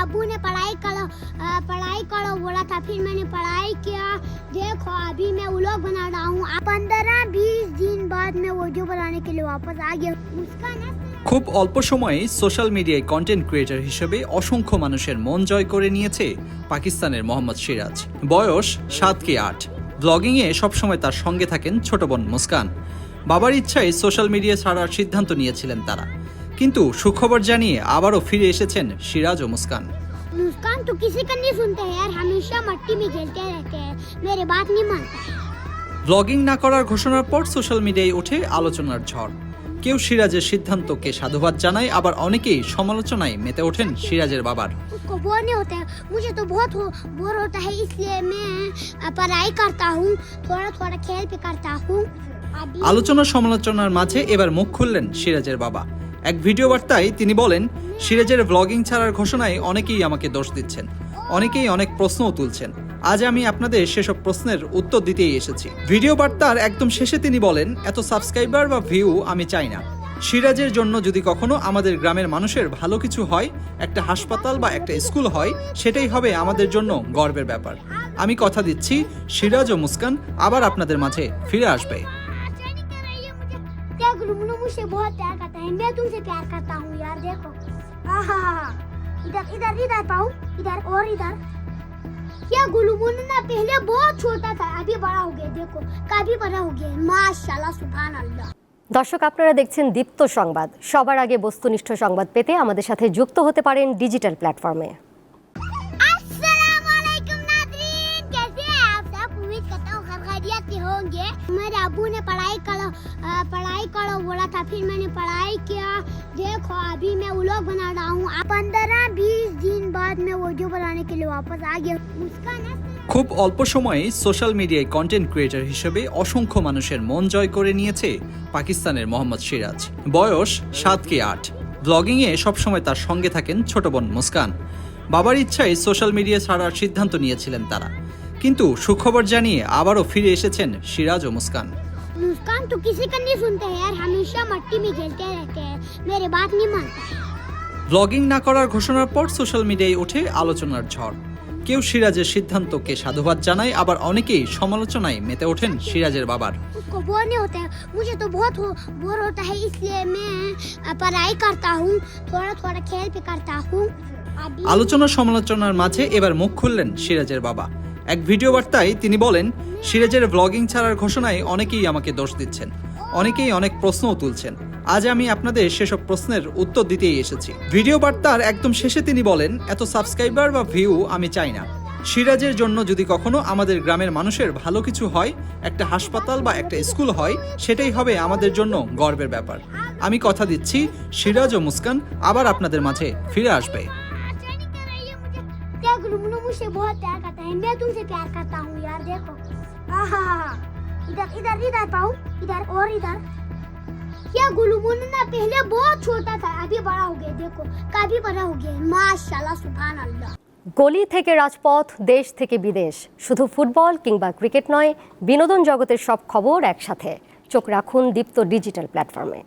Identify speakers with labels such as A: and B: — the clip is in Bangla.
A: अबू ने पढ़ाई करो अ, पढ़ाई करो बोला था फिर मैंने पढ़ाई किया देखो अभी मैं व्लॉग बना रहा हूँ पंद्रह बीस दिन बाद मैं वीडियो बनाने के लिए वापस आ गया उसका ना
B: খুব অল্প সময়ে সোশ্যাল মিডিয়ায় কন্টেন্ট ক্রিয়েটর হিসেবে অসংখ্য মানুষের মন জয় করে নিয়েছে পাকিস্তানের মোহাম্মদ সিরাজ বয়স সাত কি আট ব্লগিংয়ে সবসময় তার সঙ্গে থাকেন ছোট বোন মুস্কান বাবার ইচ্ছায় সোশ্যাল মিডিয়া ছাড়ার সিদ্ধান্ত নিয়েছিলেন তারা কিন্তু সুখবর জানিয়ে আবারও ফিরে এসেছেন সিরাজ ও মুস্কান
A: मुस्कान तो किसी का नहीं सुनते हैं यार हमेशा मट्टी में खेलते रहते हैं मेरे बात नहीं मानते
B: ব্লগিং না করার ঘোষণার পর সোশ্যাল মিডিয়ায় ওঠে আলোচনার ঝড় কেউ সিরাজের সিদ্ধান্তকে সাধুবাদ জানায় আবার অনেকেই সমালোচনায় মেতে ওঠেন সিরাজের বাবার
A: उसको बोर नहीं होता है मुझे तो बहुत हो, बोर होता है इसलिए मैं अ, पढ़ाई करता हूँ थोड़ा थोड़ा खेल भी करता हूँ अभी
B: আলোচনা সমালোচনার মাঝে এবার মুখ খুললেন সিরাজের বাবা এক ভিডিও বার্তায় তিনি বলেন, সিরাজের ব্লগিং ছাড়ার ঘোষণায় অনেকেই আমাকে দোষ দিচ্ছেন, অনেকেই অনেক প্রশ্নও তুলছেন। আজ আমি আপনাদের সেসব প্রশ্নের উত্তর দিতেই এসেছি। ভিডিও বার্তার একদম শেষে তিনি বলেন, এত সাবস্ক্রাইবার বা ভিউ আমি চাই না। সিরাজের জন্য যদি কখনো আমাদের গ্রামের মানুষের ভালো কিছু হয়, একটা হাসপাতাল বা একটা স্কুল হয়, সেটাই হবে আমাদের জন্য গর্বের ব্যাপার। আমি কথা দিচ্ছি, সিরাজ ও মুস্কান আবার আপনাদের মাঝে ফিরে আসবে।
A: मुझसे बहुत प्यार करता है मैं तुमसे प्यार करता हूँ यार देखो आहा इधर इधर इधर पाऊँ इधर और इधर क्या गुलमुनो ना पहले बहुत छोटा था अभी बड़ा हो गया देखो काफी बड़ा हो गया माशाल्लाह सुभान अल्लाह
C: দর্শক আপনারা দেখছেন দীপ্ত সংবাদ সবার আগে বস্তুনিষ্ঠ সংবাদ পেতে আমাদের সাথে যুক্ত হতে পারেন ডিজিটাল প্ল্যাটফর্মে
A: पढ़ाई करो बोला था फिर मैंने पढ़ाई किया देखो अभी मैं व्लॉग बना रहा हूँ पंद्रह बीस दिन बाद मैं वीडियो बनाने के लिए वापस आ गया उसका ना
B: খুব অল্প সময়ে সোশ্যাল মিডিয়ায় কন্টেন্ট ক্রিয়েটর হিসেবে অসংখ্য মানুষের মন জয় করে নিয়েছে পাকিস্তানের মোহাম্মদ সিরাজ বয়স সাত কি আট ব্লগিংয়ে সবসময় তার সঙ্গে থাকেন ছোট বোন মুস্কান বাবার ইচ্ছায় সোশ্যাল মিডিয়া ছাড়ার সিদ্ধান্ত নিয়েছিলেন তারা কিন্তু সুখবর জানিয়ে আবারও ফিরে এসেছেন সিরাজ ও মুস্কান
A: मुस्कान तो किसी का नहीं सुनते हैं यार हमेशा मट्टी में खेलते रहते हैं मेरे बात नहीं मानते
B: ব্লগিং না করার ঘোষণার পর সোশ্যাল মিডিয়ায় ওঠে আলোচনার ঝড় কেউ সিরাজের সিদ্ধান্তকে সাধুবাদ জানায় আবার অনেকেই সমালোচনায় মেতে ওঠেন সিরাজের বাবার
A: उसको बोर नहीं होता है मुझे तो बहुत हो, बोर होता है इसलिए मैं अ, पढ़ाई करता हूँ थोड़ा थोड़ा खेल भी करता हूँ अभी
B: আলোচনা সমালোচনার মাঝে এবার মুখ খুললেন সিরাজের বাবা এক ভিডিও বার্তায় তিনি বলেন সিরাজের ব্লগিং ছাড়ার ঘোষণায় অনেকেই আমাকে দোষ দিচ্ছেন। অনেকেই অনেক প্রশ্নও তুলছেন। আজ আমি আপনাদের সেসব প্রশ্নের উত্তর দিতেই এসেছি। ভিডিও বার্তার একদম শেষে তিনি বলেন, এত সাবস্ক্রাইবার বা ভিউ আমি চাই না। সিরাজের জন্য যদি কখনো আমাদের গ্রামের মানুষের ভালো কিছু হয়, একটা হাসপাতাল বা একটা স্কুল হয়, সেটাই হবে আমাদের জন্য গর্বের ব্যাপার। আমি কথা দিচ্ছি সিরাজ ও মুস্কান, আবার আপনাদের মাঝে ফিরে আসবে।
A: आहा इधर इधर इधर पाऊँ इधर और इधर क्या गुलमुनो ना पहले बहुत छोटा था अभी बड़ा हो गया देखो काफी बड़ा हो गया माशाल्लाह सुभान अल्लाह
C: গলি থেকে রাজপথ দেশ থেকে বিদেশ শুধু ফুটবল কিংবা ক্রিকেট নয় বিনোদন জগতের সব খবর একসাথে চোখ রাখুন দীপ্ত ডিজিটাল প্ল্যাটফর্মে